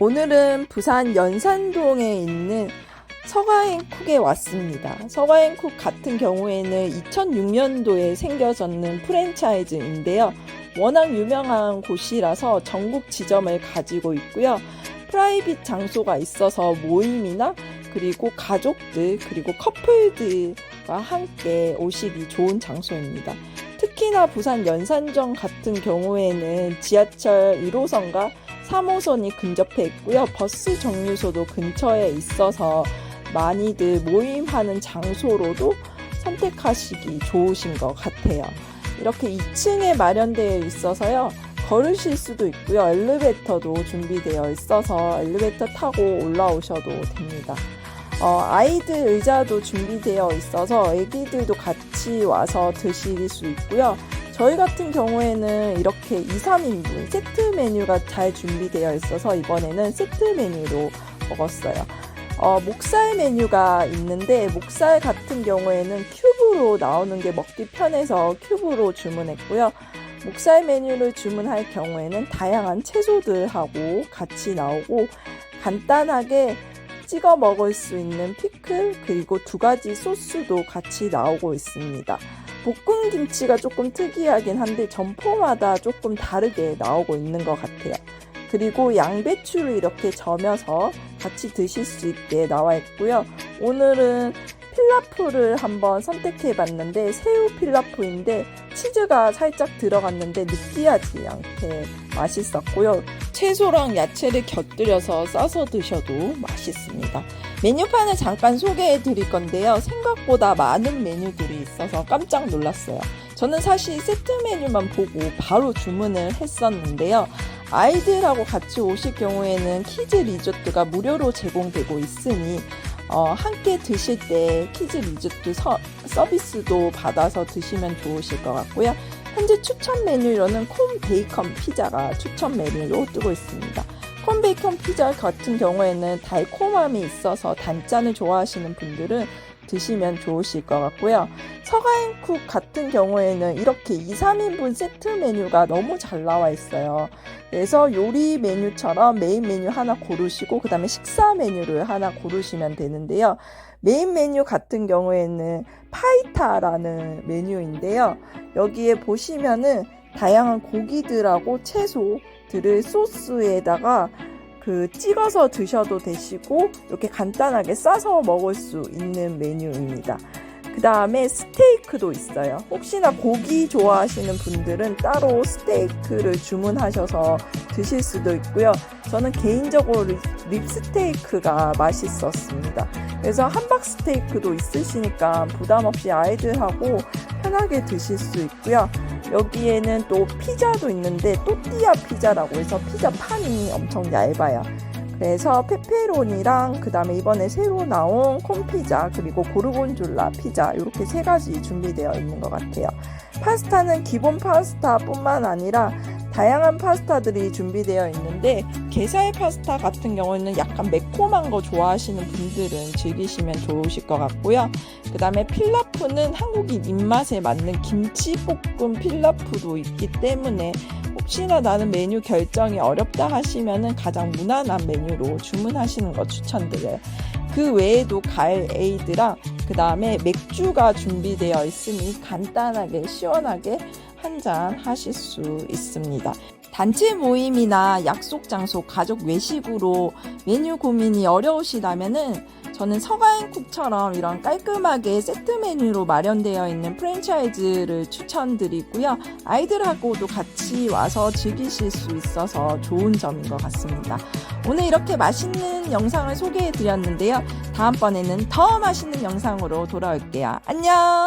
오늘은 부산 연산동에 있는 서가행쿡에 왔습니다. 서가행쿡 같은 경우에는 2006년도에 생겨졌는 프랜차이즈인데요. 워낙 유명한 곳이라서 전국 지점을 가지고 있고요. 프라이빗 장소가 있어서 모임이나 그리고 가족들 그리고 커플들과 함께 오시기 좋은 장소입니다. 특히나 부산 연산점 같은 경우에는 지하철 1호선과 3호선이 근접해 있고요. 버스 정류소도 근처에 있어서 많이들 모임하는 장소로도 선택하시기 좋으신 것 같아요. 이렇게 2층에 마련되어 있어서요. 걸으실 수도 있고요. 엘리베이터도 준비되어 있어서 엘리베이터 타고 올라오셔도 됩니다. 어, 아이들 의자도 준비되어 있어서 아기들도 같이 와서 드실 수 있고요. 저희 같은 경우에는 이렇게 2, 3인분 세트 메뉴가 잘 준비되어 있어서 이번에는 세트 메뉴로 먹었어요. 어, 목살 메뉴가 있는데 목살 같은 경우에는 큐브로 나오는 게 먹기 편해서 큐브로 주문했고요. 목살 메뉴를 주문할 경우에는 다양한 채소들하고 같이 나오고 간단하게 찍어 먹을 수 있는 피클 그리고 두 가지 소스도 같이 나오고 있습니다. 볶은 김치가 조금 특이하긴 한데 점포마다 조금 다르게 나오고 있는 것 같아요. 그리고 양배추를 이렇게 저며서 같이 드실 수 있게 나와 있고요. 오늘은 필라프를 한번 선택해 봤는데 새우 필라프인데 치즈가 살짝 들어갔는데 느끼하지 않게 맛있었고요. 채소랑 야채를 곁들여서 싸서 드셔도 맛있습니다. 메뉴판을 잠깐 소개해 드릴 건데요. 생각보다 많은 메뉴들이 있어서 깜짝 놀랐어요. 저는 사실 세트 메뉴만 보고 바로 주문을 했었는데요. 아이들하고 같이 오실 경우에는 키즈 리조트가 무료로 제공되고 있으니 어, 함께 드실 때 키즈 리조트 서, 서비스도 받아서 드시면 좋으실 것 같고요. 현재 추천 메뉴로는 콘 베이컨 피자가 추천 메뉴로 뜨고 있습니다. 콘 베이컨 피자 같은 경우에는 달콤함이 있어서 단짠을 좋아하시는 분들은 드시면 좋으실 것 같고요. 서가인쿡 같은 경우에는 이렇게 2, 3인분 세트 메뉴가 너무 잘 나와 있어요. 그래서 요리 메뉴처럼 메인 메뉴 하나 고르시고 그 다음에 식사 메뉴를 하나 고르시면 되는데요. 메인 메뉴 같은 경우에는 파이타라는 메뉴인데요. 여기에 보시면은 다양한 고기들하고 채소들을 소스에다가 그 찍어서 드셔도 되시고 이렇게 간단하게 싸서 먹을 수 있는 메뉴입니다. 그 다음에 스테이크도 있어요. 혹시나 고기 좋아하시는 분들은 따로 스테이크를 주문하셔서 드실 수도 있고요. 저는 개인적으로 립, 립스테이크가 맛있었습니다. 그래서 함박 스테이크도 있으시니까 부담 없이 아이들하고 편하게 드실 수 있고요. 여기에는 또 피자도 있는데 또띠아 피자라고 해서 피자 판이 엄청 얇아요. 그래서 페페로니랑 그 다음에 이번에 새로 나온 콘피자 그리고 고르곤졸라 피자 이렇게 세 가지 준비되어 있는 것 같아요. 파스타는 기본 파스타뿐만 아니라 다양한 파스타들이 준비되어 있는데 게살 파스타 같은 경우에는 약간 매콤한 거 좋아하시는 분들은 즐기시면 좋으실 것 같고요. 그 다음에 필라프는 한국인 입맛에 맞는 김치볶음 필라프도 있기 때문에 혹시나 나는 메뉴 결정이 어렵다 하시면은 가장 무난한 메뉴로 주문하시는 거 추천드려요. 그 외에도 가을 에이드랑 그 다음에 맥주가 준비되어 있으니 간단하게 시원하게 한잔 하실 수 있습니다. 단체 모임이나 약속 장소, 가족 외식으로 메뉴 고민이 어려우시다면은 저는 서가인쿡처럼 이런 깔끔하게 세트 메뉴로 마련되어 있는 프랜차이즈를 추천드리고요. 아이들하고도 같이 와서 즐기실 수 있어서 좋은 점인 것 같습니다. 오늘 이렇게 맛있는 영상을 소개해 드렸는데요. 다음번에는 더 맛있는 영상으로 돌아올게요. 안녕!